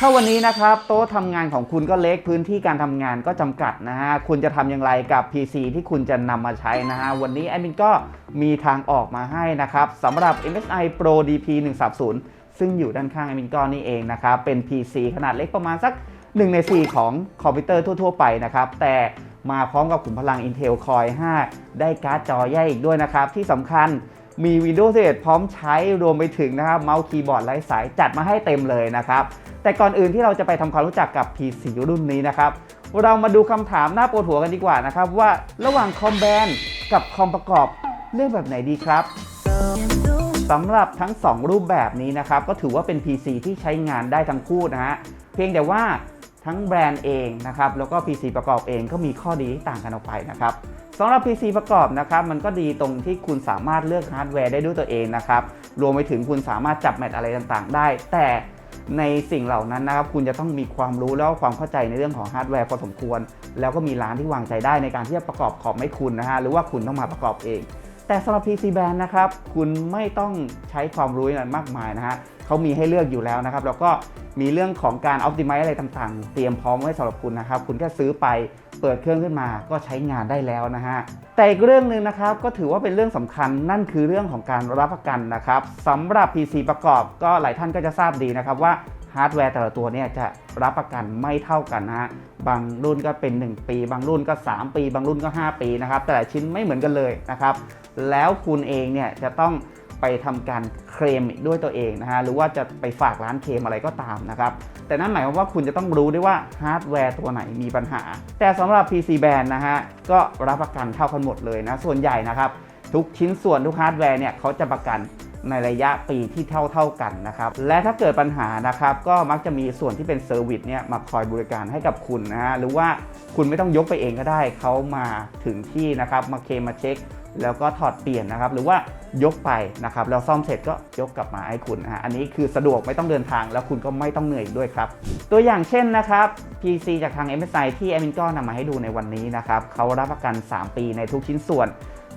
ถ้าวันนี้นะครับโต๊ะทำงานของคุณก็เล็กพื้นที่การทำงานก็จำกัดนะฮะคุณจะทำอย่างไรกับ PC ที่คุณจะนำมาใช้นะฮะวันนี้แอดมินก็มีทางออกมาให้นะครับสำหรับ MSI Pro DP 130ซึ่งอยู่ด้านข้างแอดมินก็นี่เองนะครับเป็น PC ขนาดเล็กประมาณสัก 1 ใน 4 ของคอมพิวเตอร์ทั่ว ๆ ไปนะครับแต่มาพร้อมกับขุมพลัง Intel Core 5 ได้การ์ดจอแยกอีกด้วยนะครับที่สำคัญมี Windows 11พร้อมใช้รวมไปถึงนะครับเมาส์คีย์บอร์ดไร้สายจัดมาให้เต็มเลยนะครับ แต่ก่อนอื่นที่เราจะไปทำความรู้จักกับ PC รุ่นนี้นะครับ เรามาดูคำถามหน้าปวดหัวกันดีกว่านะครับ ว่าระหว่างคอมแบนกับคอมประกอบเลือกแบบไหนดีครับสำหรับทั้ง 2 รูปแบบนี้นะครับ ก็ถือว่าเป็น PC ที่ใช้งานได้ทั้งคู่นะฮะเพียงแต่ว่าทั้งแบรนด์เองนะครับแล้วก็ PC ประกอบเองก็มีข้อดีที่ต่างกันออกไปนะครับสำหรับ PC ประกอบนะครับมันก็ดีตรงที่คุณสามารถเลือกฮาร์ดแวร์ได้ด้วยตัวเองนะครับรวมไปถึงคุณสามารถจับแมทอะไรต่างๆ ได้ แต่ ในสิ่งเหล่านั้นนะครับคุณจะต้องมีความรู้แล้วความเข้าใจในเรื่องของฮาร์ดแวร์พอสมควร แล้วก็มีร้านที่วางใจได้ในการที่จะประกอบขอบให้คุณนะฮะหรือว่าคุณต้องมาประกอบเอง แต่สำหรับ PC Band นะครับคุณไม่ต้องใช้ความรู้อะไรมากมายนะฮะเขามีให้เลือกอยู่แล้วนะครับแล้วก็มีเรื่องของการ optimize อะไรต่างๆ เตรียมพร้อมไว้สำหรับคุณนะครับคุณแค่ซื้อไป เปิดเครื่องขึ้นมาก็ใช้งานได้แล้วนะฮะแต่อีกเรื่องหนึ่งนะครับก็ถือว่าเป็นเรื่องสำคัญนั่นคือเรื่องของการรับประกันนะครับสำหรับ PC ประกอบก็หลายท่านก็จะทราบดีนะครับว่าฮาร์ดแวร์แต่ละตัวเนี่ยจะรับประกันไม่เท่ากันนะฮะบางรุ่นก็เป็น 1 ปี บางรุ่นก็ 3 ปี บางรุ่นก็ 5 ปีนะครับแต่ละชิ้นไม่เหมือนกันเลยนะครับแล้วคุณเองเนี่ยจะต้อง ไปทำการเคลมด้วยตัวเองนะฮะหรือว่าจะไปฝากร้านเคลมอะไรก็ตามนะครับแต่นั่นหมายความว่าคุณจะต้องรู้ด้วยว่าฮาร์ดแวร์ตัวไหนมีปัญหา แต่สำหรับ PC Band นะฮะก็รับประกันเท่ากันหมดเลยนะส่วนใหญ่นะครับทุกชิ้นส่วนทุกฮาร์ดแวร์เนี่ยเขาจะประกันในระยะปีที่เท่าเท่ากันนะครับ และถ้าเกิดปัญหานะครับ ก็มักจะมีส่วนที่เป็นเซอร์วิสเนี่ยมาคอยบริการให้กับคุณนะฮะหรือว่าคุณไม่ต้องยกไปเองก็ได้ เขามาถึงที่นะครับ มาเคลมมาเช็ค แล้วก็ถอดเปลี่ยนนะครับ หรือว่ายกไปนะครับแล้วซ่อมเสร็จก็ยกกลับมาให้คุณนะฮะอันนี้คือสะดวกไม่ต้องเดินทางแล้วคุณก็ไม่ต้องเหนื่อยด้วยครับ ตัวอย่างเช่นนะครับ PC จากทาง MSI ที่ a m i n ก็นำมาให้ดูในวันนี้นะครับเขารับประกัน 3 ปีในทุกชิ้นส่วน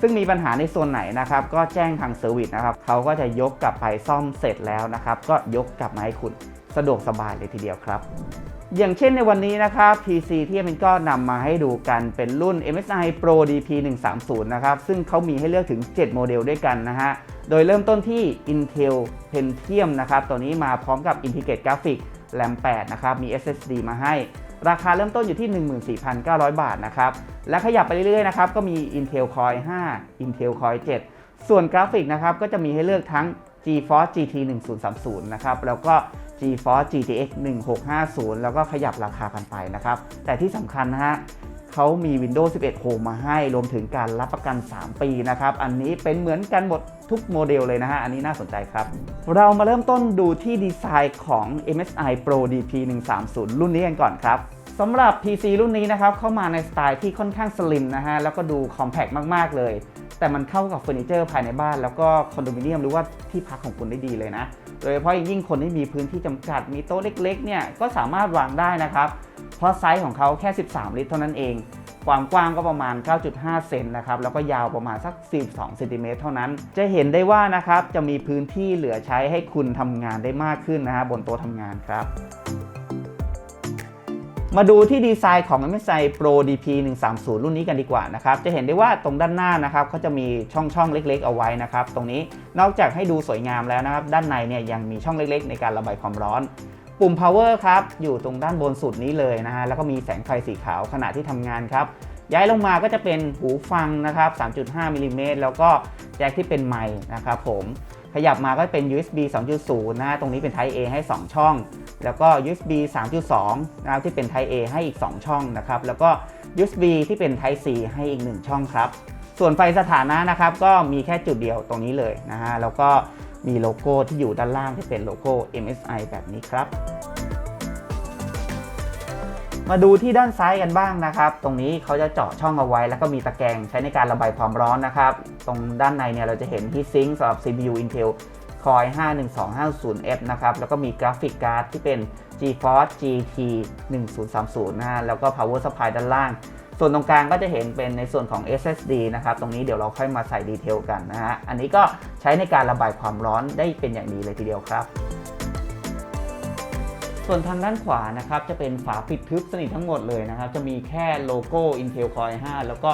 ซึ่งมีปัญหาในส่วนไหนนะครับ ก็แจ้งทางเซอร์วิสนะครับเขาก็จะยกกลับไปซ่อมเสร็จแล้วนะครับ ก็ยกกลับมาให้คุณสะดวกสบายเลยทีเดียวครับ อย่างเช่นในวันนี้นะครับ PC ที่มันก็นำมาให้ดูกันเป็นรุ่น MSI Pro DP 130นะครับ ซึ่งเขามีให้เลือกถึง 7 โมเดลด้วยกันนะฮะ โดยเริ่มต้นที่ Intel Pentium นะครับ ตัวนี้มาพร้อมกับ Integrated Graphics RAM 8 นะครับ มี SSD มาให้ ราคาเริ่มต้นอยู่ที่ 14,900 บาทนะครับ และขยับไปเรื่อยๆนะครับ ก็มี Intel Core i5 Intel Core i7 ส่วนกราฟิกนะครับ ก็จะมีให้เลือกทั้ง GeForce GT 1030นะครับแล้วก็ GeForce GTX 1650 แล้วก็ขยับราคากันไปนะครับ แต่ที่สำคัญนะฮะเขามี Windows 11 Home มาให้รวมถึงการรับประกัน 3 ปีนะครับ อันนี้เป็นเหมือนกันหมดทุกโมเดลเลยนะฮะ อันนี้น่าสนใจครับ เรามาเริ่มต้นดูที่ดีไซน์ของ MSI Pro DP 130รุ่นนี้กันก่อนครับสำหรับ PC รุ่นนี้นะครับ เข้ามาในสไตล์ที่ค่อนข้างสลิมนะฮะ แล้วก็ดูคอมแพกมาก ๆ เลย แต่มันเข้ากับเฟอร์นิเจอร์ภายในบ้าน แล้วก็คอนโดมิเนียมหรือว่าที่พักของคุณได้ดีเลยนะ โดยเฉพาะยิ่งคนที่มีพื้นที่จำกัดมีโต๊ะเล็กๆเนี่ยก็สามารถวางได้นะครับ เพราะไซส์ของเขาแค่ 13 ลิตรเท่านั้นเอง ความกว้างก็ประมาณ 9.5 เซนนะครับ แล้วก็ยาวประมาณสัก 42เซนติเมตรเท่านั้น จะเห็นได้ว่านะครับจะมีพื้นที่เหลือใช้ให้คุณทำงานได้มากขึ้นนะฮะบนโต๊ะทำงานครับ มาดูที่ดีไซน์ของ MSI Pro DP 130 รุ่นนี้กันดีกว่านะครับ จะเห็นได้ว่าตรงด้านหน้านะครับเขาจะมีช่องช่องเล็ก ๆ เอาไว้นะครับ ตรงนี้นอกจากให้ดูสวยงามแล้วนะครับ ด้านในเนี่ยยังมีช่องเล็ก ๆ ในการระบายความร้อน ปุ่ม power ครับ อยู่ตรงด้านบนสุดนี้เลยนะฮะ แล้วก็มีแสงไฟสีขาวขณะที่ทำงานครับ ย้ายลงมาก็จะเป็นหูฟังนะครับ 3.5มิลลิเมตรแล้วก็แจ็คที่เป็นไมค์นะครับผม ขยับมาก็เป็น USB 2.0นะฮะตรงนี้เป็น Type A ให้ 2 ช่อง แล้วก็ USB 3.2 นะครับที่เป็น Type A ให้อีก 2 ช่องนะครับ แล้วก็ USB ที่เป็น Type C ให้อีก 1 ช่องครับ ส่วนไฟสถานะนะครับก็มีแค่จุดเดียวตรงนี้เลยนะฮะ แล้วก็มีโลโก้ที่อยู่ด้านล่างที่เป็นโลโก้ MSI แบบนี้ครับ มาดูที่ด้านซ้ายกันบ้างนะครับ ตรงนี้เขาจะเจาะช่องเอาไว้ แล้วก็มีตะแกรงใช้ในการระบายความร้อนนะครับ ตรงด้านในเนี่ยเราจะเห็นที่ซิงค์สำหรับ CPU Intel Core i5 1250F นะครับ แล้วก็มีกราฟิกการ์ดที่เป็น GeForce GT 1030นะฮะ แล้วก็ Power Supply ด้านล่าง ส่วนตรงกลางก็จะเห็นเป็นในส่วนของ SSD นะครับ ตรงนี้เดี๋ยวเราค่อยมาใส่ดีเทลกันนะฮะ อันนี้ก็ใช้ในการระบายความร้อนได้เป็นอย่างดีเลยทีเดียวครับส่วนทางด้านขวานะครับจะเป็นฝาปิดทึบสนิททั้งหมดเลยนะครับ จะมีแค่โลโก้ Intel Core i5 แล้วก็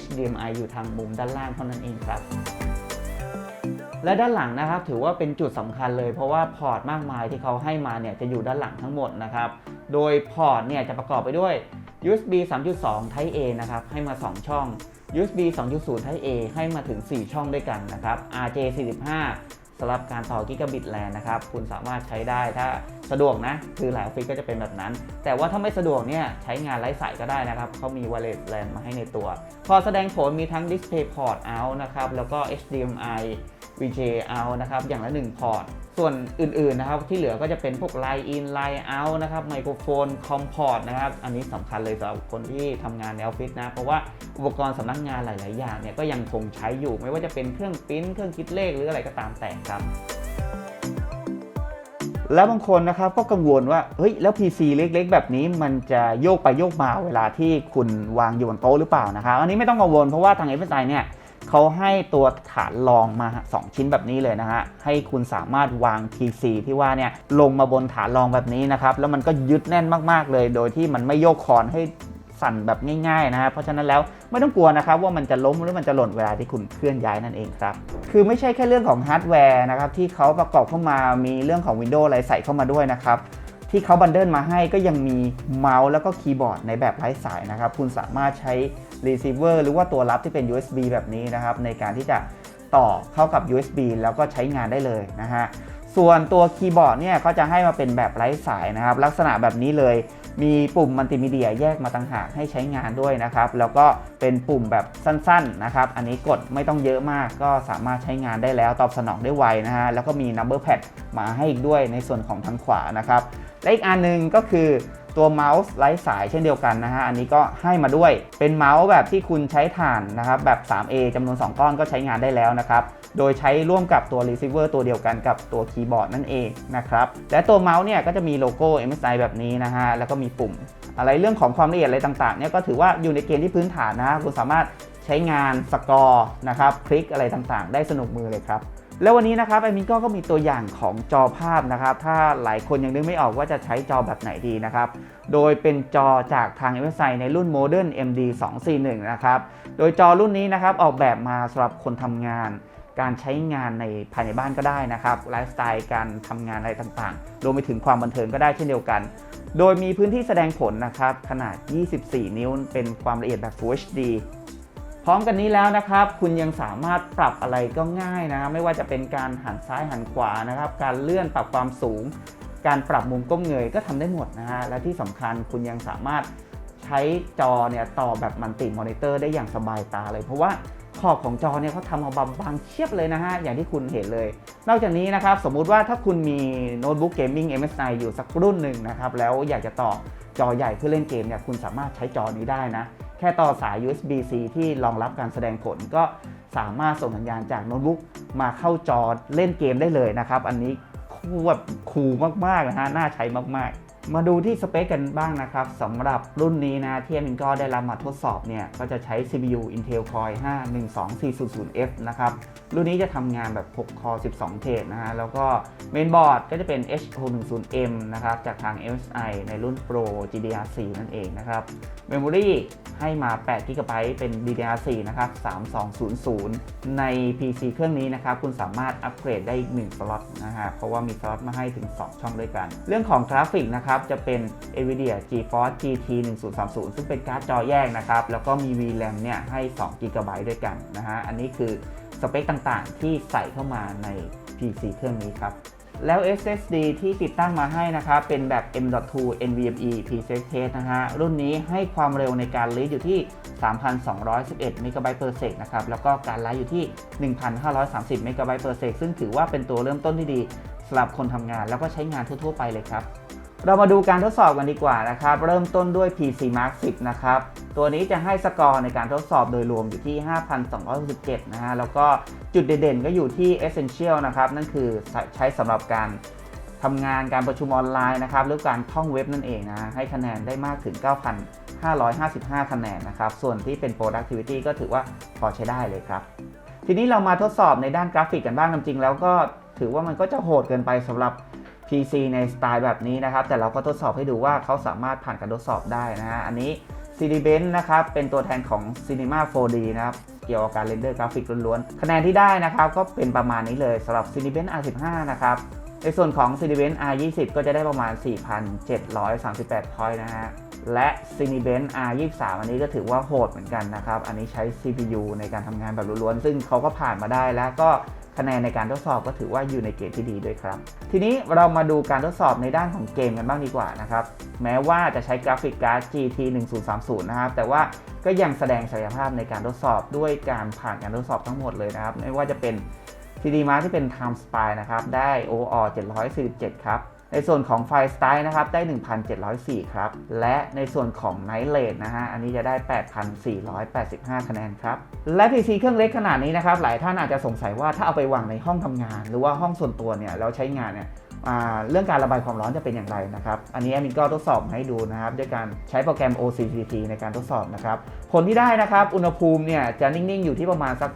HDMI อยู่ทางมุมด้านล่างเท่านั้นเองครับ และด้านหลังนะครับถือว่าเป็นจุดสำคัญเลย เพราะว่าพอร์ตมากมายที่เขาให้มาเนี่ยจะอยู่ด้านหลังทั้งหมดนะครับ โดยพอร์ตเนี่ยจะประกอบไปด้วย USB 3.2 Type A นะครับให้มา 2 ช่อง USB 2.0 Type A ให้มาถึง 4 ช่องด้วยกันนะครับ RJ45 สำหรับการต่อกิกะบิตแลนนะครับ คุณสามารถใช้ได้ถ้าสะดวกนะ คือหลายออฟฟิศก็จะเป็นแบบนั้น แต่ว่าถ้าไม่สะดวกเนี่ยใช้งานไร้สายก็ได้นะครับเขามี wireless LAN มาให้ในตัว พอแสดงผลมีทั้ง Display Port out นะครับ แล้วก็ HDMI VJ out นะครับอย่างละ 1 พอร์ต ส่วนอื่นๆนะครับที่เหลือก็จะเป็นพวก Line in Line out นะครับไมโครโฟนคอมพอร์ตนะครับอันนี้สำคัญเลยสำหรับคนที่ทำงานในออฟฟิศนะ เพราะว่าอุปกรณ์สำนักงานหลาย ๆ อย่างเนี่ยก็ยังคงใช้อยู่ไม่ว่าจะเป็นเครื่องปริ้นเครื่องคิดเลขหรืออะไรก็ตามแต่ครับแล้วบางคนนะครับก็กังวลว่าเฮ้ยแล้ว PC เล็กๆ แบบนี้มันจะโยกไปโยกมาเวลาที่คุณวางอยู่บนโต๊ะหรือเปล่านะครับ อันนี้ไม่ต้องกังวลเพราะว่าทาง FSI เนี่ย เขาให้ตัวฐานรองมา 2 ชิ้นแบบนี้เลยนะฮะ ให้คุณสามารถวาง PC ที่ว่าเนี่ยลงมาบนฐานรองแบบนี้นะครับ แล้วมันก็ยึดแน่นมากๆเลย โดยที่มันไม่โยกคอนให้สั่นแบบง่ายๆนะฮะ เพราะฉะนั้นแล้วไม่ต้องกลัวนะครับว่ามันจะล้มหรือมันจะหล่นเวลาที่คุณเคลื่อนย้ายนั่นเองครับ คือไม่ใช่แค่เรื่องของฮาร์ดแวร์นะครับที่เขาประกอบเข้ามามีเรื่องของ Windows อะไรใส่เข้ามาด้วยนะครับ ที่เขาบันเดิลมาให้ก็ยังมีเมาส์แล้วก็คีย์บอร์ดในแบบไร้สายนะครับ คุณสามารถใช้ receiver หรือว่าตัวรับที่เป็น USB แบบนี้นะครับ ในการที่จะต่อเข้ากับ USB แล้วก็ใช้งานได้เลยนะฮะส่วนตัวคีย์บอร์ดเนี่ยก็จะให้มาเป็นแบบไร้สายนะครับ ลักษณะแบบนี้เลย มีปุ่มมัลติมีเดียแยกมาต่างหากให้ใช้งานด้วยนะครับ แล้วก็เป็นปุ่มแบบสั้นๆนะครับ อันนี้กดไม่ต้องเยอะมากก็สามารถใช้งานได้แล้วตอบสนองได้ไวนะฮะ แล้วก็มี number pad มาให้อีกด้วยในส่วนของทางขวานะครับ และอีกอันหนึงก็คือตัวเมาส์ไร้สายเช่นเดียวกันนะฮะ อันนี้ก็ให้มาด้วย เป็นเมาส์แบบที่คุณใช้ถ่านนะครับแบบ 3A จำนวน 2 ก้อนก็ใช้งานได้แล้วนะครับ โดยใช้ร่วมกับตัว receiver ตัวเดียวกันกับตัวคีย์บอร์ดนั่นเองนะครับและตัวเมาส์เนี่ยก็จะมีโลโก้ MSI แบบนี้นะฮะแล้วก็มีปุ่ม อะไรเรื่องของความละเอียดอะไรต่างๆเนี่ยก็ถือว่าอยู่ในเกณฑ์ที่พื้นฐานนะคุณสามารถใช้งานสกอร์นะครับคลิกอะไรต่างๆ ได้สนุกมือเลยครับแล้ววันนี้นะครับไอมินก็ก็มีตัวอย่างของจอภาพนะครับ ถ้าหลายคนยังนึกไม่ออกว่าจะใช้จอแบบไหนดีนะครับ โดยเป็นจอจากทาง MSI ในรุ่น Modern MD 241 นะครับ โดยจอรุ่นนี้นะครับออกแบบมาสำหรับคนทำงาน การใช้งานในภายในบ้านก็ได้นะครับไลฟ์สไตล์การทำงานอะไรต่างๆ รวมไปถึงความบันเทิงก็ได้เช่นเดียวกัน โดยมีพื้นที่แสดงผลนะครับ ขนาด 24 นิ้ว เป็นความละเอียดแบบ Full HD พร้อมกันนี้แล้วนะครับ คุณยังสามารถปรับอะไรก็ง่ายนะไม่ว่าจะเป็นการหันซ้ายหันขวานะครับ การเลื่อนปรับความสูง การปรับมุมก้มเงยก็ทำได้หมดนะฮะและที่สำคัญคุณยังสามารถใช้จอเนี่ยต่อแบบมัลติมอนิเตอร์ได้อย่างสบายตาเลย เพราะว่า อบของจอเนี่ยเขาทำมาบางเชียบเลยนะฮะ อย่างที่คุณเห็นเลย นอกจากนี้นะครับ สมมุติว่าถ้าคุณมีโน้ตบุ๊กเกมมิ่ง MSI อยู่สักรุ่นหนึ่งนะครับ แล้วอยากจะต่อจอใหญ่เพื่อเล่นเกมเนี่ยคุณสามารถใช้จอนี้ได้นะ แค่ต่อสาย USB-C ที่รองรับการแสดงผลก็สามารถส่งสัญญาณจากโน้ตบุ๊กมาเข้าจอเล่นเกมได้เลยนะครับ อันนี้คูแบบคูลมากๆนะฮะน่าใช้มากๆ มาดูที่สเปคกันบ้างนะครับสำหรับรุ่นนี้นะที่มินก็ได้รับมาทดสอบเนี่ย ก็จะใช้ CPU Intel Core i5 12400F นะครับ รุ่นนี้จะทำงานแบบ6 Core 12 เทรดนะฮะ แล้วก็เมนบอร์ดก็จะเป็น H610M นะครับ จากทาง MSI ในรุ่น Pro GDDR4 นั่นเองนะครับ Memory ให้มา 8 GB เป็น DDR4 นะครับ 3200 ใน PC เครื่องนี้นะครับ คุณสามารถอัปเกรดได้อีก1สล็อตนะฮะ เพราะว่ามีสล็อตมาให้ถึง 2 ช่องด้วยกัน เรื่องของกราฟิกนะครับจะเป็น NVIDIA GeForce GT 1030 ซึ่งเป็นการ์ดจอแยกนะครับ แล้วก็มี VRAM เนี่ยให้ 2 GB ด้วยกันนะฮะ อันนี้คือสเปคต่างๆ ที่ใส่เข้ามาใน PC เครื่องนี้ครับ แล้ว SSD ที่ติดตั้งมาให้นะครับ เป็นแบบ M.2 NVMe P-Test นะฮะ รุ่นนี้ให้ความเร็วในการรีดอยู่ที่ 3,211 MB/s นะครับ แล้วก็การไลฟ์อยู่ที่ 1,530 MB/s ซึ่งถือว่าเป็นตัวเริ่มต้นที่ดีสำหรับคนทำงานแล้วก็ใช้งานทั่ว ๆ ไปเลยครับ เรามาดูการทดสอบกันดีกว่านะครับ เริ่มต้นด้วย PC Mark 10 นะครับ ตัวนี้จะให้สกอร์ในการทดสอบโดยรวมอยู่ที่ 5,267 นะฮะ แล้วก็จุดเด่นๆก็อยู่ที่ Essential นะครับ นั่นคือใช้สำหรับการทำงานการประชุมออนไลน์นะครับ หรือการท่องเว็บนั่นเองนะ ให้คะแนนได้มากถึง 9,555 คะแนนนะครับ ส่วนที่เป็น productivity ก็ถือว่าพอใช้ได้เลยครับ ทีนี้เรามาทดสอบในด้านกราฟิกกันบ้างจริงๆแล้วก็ถือว่ามันก็จะโหดเกินไปสำหรับ PC ในสไตล์แบบนี้นะครับ แต่เราก็ทดสอบให้ดูว่าเขาสามารถผ่านการทดสอบได้นะฮะอันนี้ CD Bench นะครับ เป็นตัวแทนของ Cinema 4D นะครับ เกี่ยวกับการเรนเดอร์กราฟิกล้วนๆ คะแนนที่ได้นะครับ ก็เป็นประมาณนี้เลยสำหรับ CD Bench R15 นะครับ ในส่วนของ CD Bench R20 ก็จะได้ประมาณ 4,738 พอยต์นะฮะ และ Cinebench R23 อันนี้ก็ถือว่าโหดเหมือนกันนะครับ อันนี้ใช้ CPU ในการทำงานแบบล้วนๆ ซึ่งเขาก็ผ่านมาได้แล้วก็ คะแนนในการทดสอบก็ถือว่าอยู่ในเกณฑ์ที่ดีด้วยครับ ทีนี้เรามาดูการทดสอบในด้านของเกมกันบ้างดีกว่านะครับ แม้ว่าจะใช้กราฟิกการ์ด GT 1030 นะครับ แต่ว่าก็ยังแสดงศักยภาพในการทดสอบด้วยการผ่านการทดสอบทั้งหมดเลยนะครับ ไม่ว่าจะเป็น 3D Mark ที่เป็น Time Spy นะครับ ได้ OR 747 ครับ ในส่วนของไฟ Style นะครับได้ 1,704 ครับ และในส่วนของ Night Rate นะฮะ อันนี้จะได้ 8,485 คะแนนครับ และ PC เครื่องเล็กขนาดนี้นะครับ หลายท่านอาจจะสงสัยว่าถ้าเอาไปวางในห้องทำงาน หรือว่าห้องส่วนตัวเนี่ยแล้วใช้งานเนี่ยเรื่องการระบายความร้อนจะเป็นอย่างไรนะครับ อันนี้แอดมินก็ทดสอบให้ดูนะครับ ด้วยการใช้โปรแกรม OCCT ในการทดสอบนะครับ ผลที่ได้นะครับ อุณหภูมิเนี่ยจะนิ่ง ๆ อยู่ที่ประมาณสัก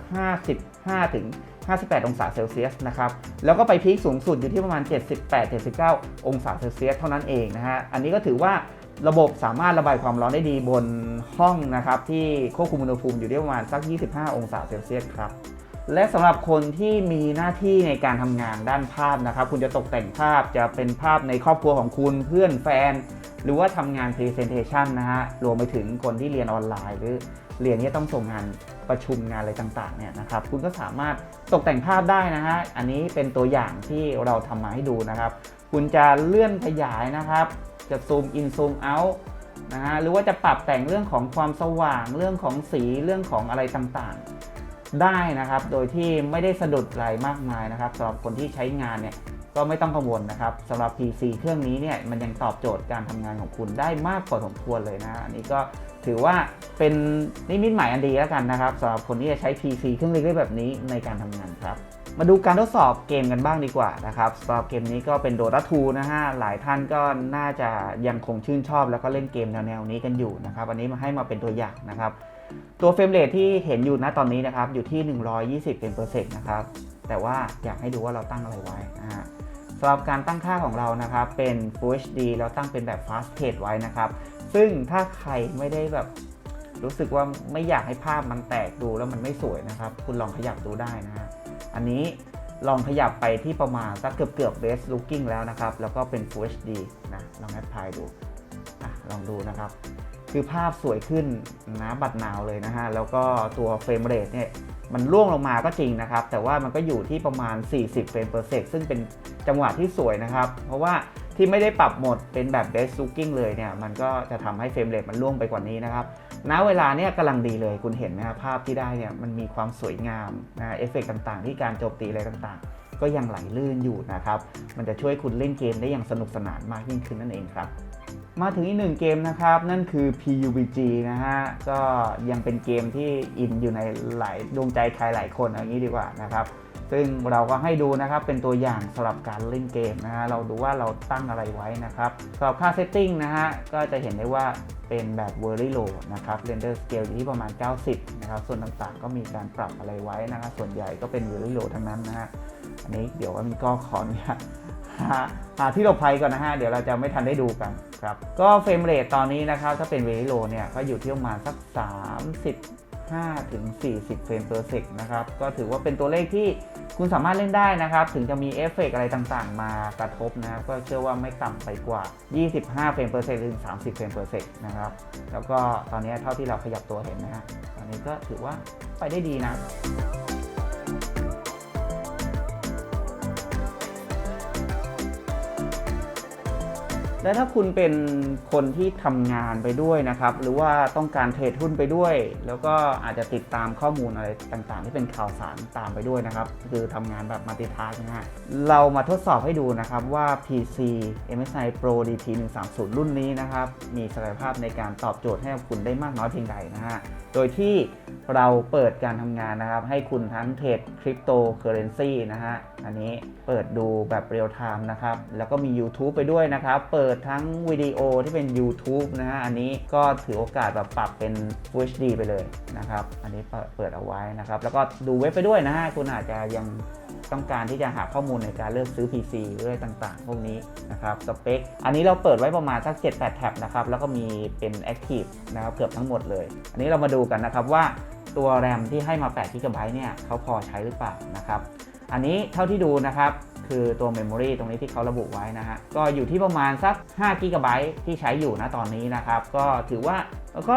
55ถึง 58 องศาเซลเซียสนะครับแล้วก็ไปพีคสูงสุดอยู่ที่ประมาณ 78-79 องศาเซลเซียสเท่านั้นเองนะฮะอันนี้ก็ถือว่าระบบสามารถระบายความร้อนได้ดีบนห้องนะครับที่ควบคุมอุณหภูมิอยู่ที่ประมาณสัก 25 องศาเซลเซียสครับและสำหรับคนที่มีหน้าที่ในการทำงานด้านภาพนะครับ คุณจะตกแต่งภาพจะเป็นภาพในครอบครัวของคุณเพื่อนแฟน หรือว่าทำงาน Presentation นะฮะรวมไปถึงคนที่เรียนออนไลน์ หรือเรียนที่ต้องส่งงาน ประชุมงานอะไรต่างๆเนี่ยนะครับคุณก็สามารถตกแต่งภาพได้นะฮะอันนี้เป็นตัวอย่างที่เราทำมาให้ดูนะครับ คุณจะเลื่อนขยายนะครับ จะซูมอินซูมเอาท์นะฮะหรือว่าจะปรับแต่งเรื่องของความสว่างเรื่องของสีเรื่องของอะไรต่างๆ ได้นะครับ โดยที่ไม่ได้สะดุดอะไรมากมายนะครับสำหรับคนที่ใช้งานเนี่ยก็ไม่ต้องกังวลนะครับสำหรับ PC เครื่องนี้เนี่ยมันยังตอบโจทย์การทำงานของคุณได้มากกว่าสมควรเลยนะ อันนี้ก็ ถือว่าเป็นนิมิตหมายอันดีแล้วกันนะครับสำหรับคนที่จะใช้ PC เครื่องเล็กๆแบบนี้ในการทำงานครับ มาดูการทดสอบเกมกันบ้างดีกว่านะครับสำหรับเกมนี้ก็เป็น Dota 2นะฮะหลายท่านก็น่าจะยังคงชื่นชอบ แล้วก็เล่นเกมแนวๆนี้กันอยู่นะครับอันนี้มาให้มาเป็นตัวอย่างนะครับตัวเฟรมเรทที่เห็นอยู่ณตอนนี้นะครับอยู่ที่ 120 เป็นเปอร์เซ็นต์นะครับแต่ว่าอยากให้ดูว่าเราตั้งอะไรไว้นะฮะสำหรับการตั้งค่าของเรานะครับเป็น Full HD แล้วตั้งเป็นแบบ Fast Pace ไว้นะครับ ซึ่งถ้าใครไม่ได้แบบรู้สึกว่าไม่อยากให้ภาพมันแตกดูแล้วมันไม่สวยนะครับ คุณลองขยับดูได้นะฮะอันนี้ลองขยับไปที่ประมาณสักเกือบเกือบ best looking แล้วนะครับ แล้วก็เป็น Full HD นะลองแอดพลายดูอะลองดูนะครับ คือภาพสวยขึ้นนะบัดนาวเลยนะฮะ แล้วก็ตัวเฟรมเรทเนี่ยมันร่วงลงมาก็จริงนะครับ แต่ว่ามันก็อยู่ที่ประมาณ 40เฟรม per sec ซึ่งเป็นจังหวะที่สวยนะครับ เพราะว่า ที่ไม่ได้ปรับโหมดเป็นแบบ best looking เลยเนี่ยมันก็จะทำให้เฟรมเรทมันร่วงไปกว่านี้นะครับณเวลาเนี่ยกำลังดีเลยคุณเห็นไหมครับภาพที่ได้เนี่ยมันมีความสวยงามนะเอฟเฟกต่างๆ ที่การโจมตีอะไรต่างๆ ก็ยังไหลลื่นอยู่นะครับ มันจะช่วยคุณเล่นเกมได้อย่างสนุกสนานมากยิ่งขึ้นนั่นเองครับ มาถึงอีกหนึ่งเกมนะครับ นั่นคือ PUBG นะฮะก็ยังเป็นเกมที่อินอยู่ในหลายดวงใจใครหลายคนเอางี้ดีกว่านะครับ ซึ่งเราก็ให้ดูนะครับเป็นตัวอย่างสำหรับการเล่นเกมนะฮะเราดูว่าเราตั้งอะไรไว้นะครับสำหรับค่าเซตติ้งนะฮะก็จะเห็นได้ว่าเป็นแบบ Very Low นะครับ Render Scale อยู่ที่ประมาณ 90 นะครับ ส่วนต่างๆ ก็มีการปรับอะไรไว้นะครับ ส่วนใหญ่ก็เป็น Very Low ทั้งนั้นนะฮะ อันนี้เดี๋ยวมันก็ขออนุญาตหาที่หลบภัยก่อนนะฮะ เดี๋ยวเราจะไม่ทันได้ดูกันครับ ก็เฟรมเรทตอนนี้นะครับ ถ้าเป็นเวลิโลเนี่ย ก็อยู่ที่ประมาณสัก 35ถึง40 เฟรม per sec นะครับ ก็ถือว่าเป็นตัวเลขที่คุณสามารถเล่นได้นะครับ ถึงจะมีเอฟเฟกต์อะไรต่างๆ มากระทบนะครับ ก็เชื่อว่าไม่ต่ำไปกว่า 25 เฟรม per sec ถึง 30 เฟรม per sec นะครับ แล้วก็ตอนนี้เท่าที่เราขยับตัวเห็นนะฮะอันนี้ก็ถือว่าไปได้ดีนะ และถ้าคุณเป็นคนที่ทำงานไปด้วยนะครับ หรือว่าต้องการเทรดหุ้นไปด้วย แล้วก็อาจจะติดตามข้อมูลอะไรต่างๆ ที่เป็นข่าวสารตามไปด้วยนะครับ คือทำงานแบบมัลติทาสนะฮะเรามาทดสอบให้ดูนะครับว่า PC MSI Pro DT 130รุ่นนี้นะครับ มีศักยภาพในการตอบโจทย์ให้กับคุณได้มากน้อยเพียงใดนะฮะโดยที่ เราเปิดการทำงานนะครับ ให้คุณทั้งเทรดคริปโตเคอเรนซีนะฮะ อันนี้เปิดดูแบบเรียลไทม์นะครับ แล้วก็มี YouTube ไปด้วยนะครับ เปิดทั้งวิดีโอที่เป็น YouTube นะฮะ อันนี้ก็ถือโอกาสแบบปรับเป็น Full HD ไปเลยนะครับ อันนี้เปิดเอาไว้นะครับ แล้วก็ดูเว็บไปด้วยนะฮะ คุณอาจจะยังต้องการที่จะหาข้อมูลในการเลือกซื้อ PC หรืออะไรต่างๆ พวกนี้นะครับ สเปค อันนี้เราเปิดไว้ประมาณสัก 7-8 แท็บนะครับ แล้วก็มีเป็น Active นะครับ เกือบทั้งหมดเลย อันนี้เรามาดูกันนะครับว่า ตัวแรมที่ให้มา8 g b เนี่ยเขาพอใช้หรือเปล่านะครับ อันนี้เท่าที่ดูนะครับ คือตัว Memory ตรงนี้ที่เขาระบุไว้นะฮะ ก็อยู่ที่ประมาณสัก5 g b ที่ใช้อยู่นะตอนนี้นะครับ ก็ถือว่าก็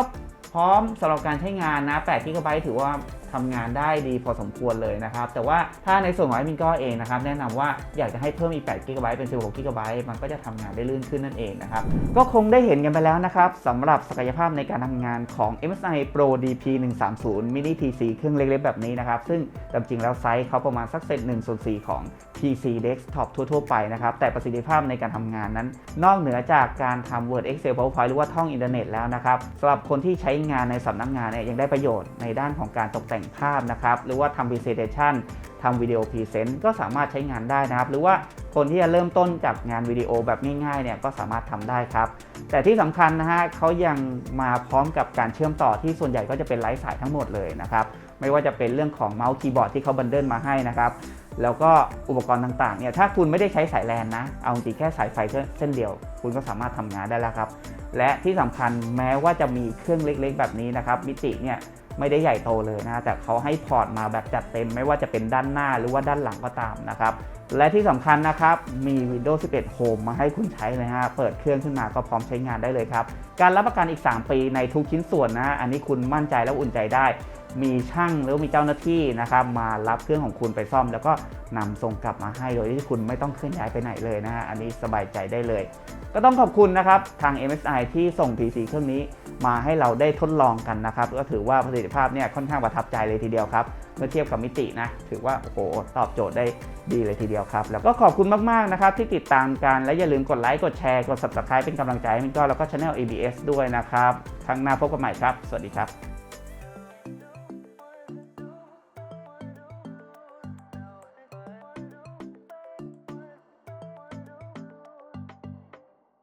พร้อมสำหรับการใช้งานนะ8 g b ถือว่า ทำงานได้ดีพอสมควรเลยนะครับ แต่ว่าถ้าในส่วนของ Admin ก็เองนะครับ แนะนำว่าอยากจะให้เพิ่มอีก8 g b เป็น 16 g b มันก็จะทำงานได้ลื่นขึ้นนั่นเองนะครับ ก็คงได้เห็นกันไปแล้วนะครับสำหรับศักยภาพในการทำงานของ MSI Pro DP 130 Mini PC เครื่องเล็กๆแบบนี้นะครับ ซึ่งตามจริงแล้วไซส์เขาประมาณสักเซต1ส่วน4ของ PC Desktop ทั่วๆไปนะครับ แต่ประสิทธิภาพในการทำงานนั้น นอกเหนือจากการทำ Word Excel PowerPoint หรือว่าท่องอินเทอร์เน็ตแล้วนะครับสำหรับคนที่ใช้งานในสำนักงานเนี่ยยังได้ประโยชน์ในด้านของการตกแต่งภาพนะครับ หรือว่าทำ Presentation ทำวิดีโอพรีเซนต์ก็สามารถใช้งานได้นะครับ หรือว่าคนที่จะเริ่มต้นจากงานวิดีโอแบบง่ายๆเนี่ยก็สามารถทำได้ครับ แต่ที่สำคัญนะฮะเขายังมาพร้อมกับการเชื่อมต่อที่ส่วนใหญ่ก็จะเป็นไร้สายทั้งหมดเลยนะครับไม่ว่าจะเป็นเรื่องของเมาส์คีย์บอร์ดที่เขาบันเดิลมาให้นะครับ แล้วก็อุปกรณ์ต่างๆเนี่ยถ้าคุณไม่ได้ใช้สายแลนนะ เอาจริงแค่สายไฟเส้นเดียว คุณก็สามารถทำงานได้แล้วครับ และที่สำคัญแม้ว่าจะมีเครื่องเล็กๆ แบบนี้นะครับมิติเนี่ย ไม่ได้ใหญ่โตเลยนะแต่เขาให้พอร์ตมาแบบจัดเต็ม ไม่ว่าจะเป็นด้านหน้าหรือว่าด้านหลังก็ตามนะครับและที่สำคัญนะครับ มี Windows 11 Home มาให้คุณใช้เลยฮะ เปิดเครื่องขึ้นมาก็พร้อมใช้งานได้เลยครับ การรับประกันอีก 3 ปีในทุกชิ้นส่วนนะ อันนี้คุณมั่นใจและอุ่นใจได้ มีช่างหรือมีเจ้าหน้าที่นะครับมารับเครื่องของคุณไปซ่อม แล้วก็นำส่งกลับมาให้โดยที่คุณไม่ต้องเคลื่อนย้ายไปไหนเลยนะฮะ อันนี้สบายใจได้เลย ก็ต้องขอบคุณนะครับทาง MSI ที่ส่ง PC เครื่องนี้มาให้เราได้ทดลองกันนะครับ ก็ถือว่าประสิทธิภาพเนี่ยค่อนข้างประทับใจเลยทีเดียวครับ เมื่อเทียบกับมิตินะ ถือว่าโอ้โหตอบโจทย์ได้ดีเลยทีเดียวครับ แล้วก็ขอบคุณมากๆนะครับที่ติดตามกัน และอย่าลืมกดไลค์ กดแชร์ กด subscribe เป็นกำลังใจให้มินก็แล้วก็ channel ABS ด้วยนะครับ ครั้งหน้าพบกันใหม่ครับ สวัสดีครับ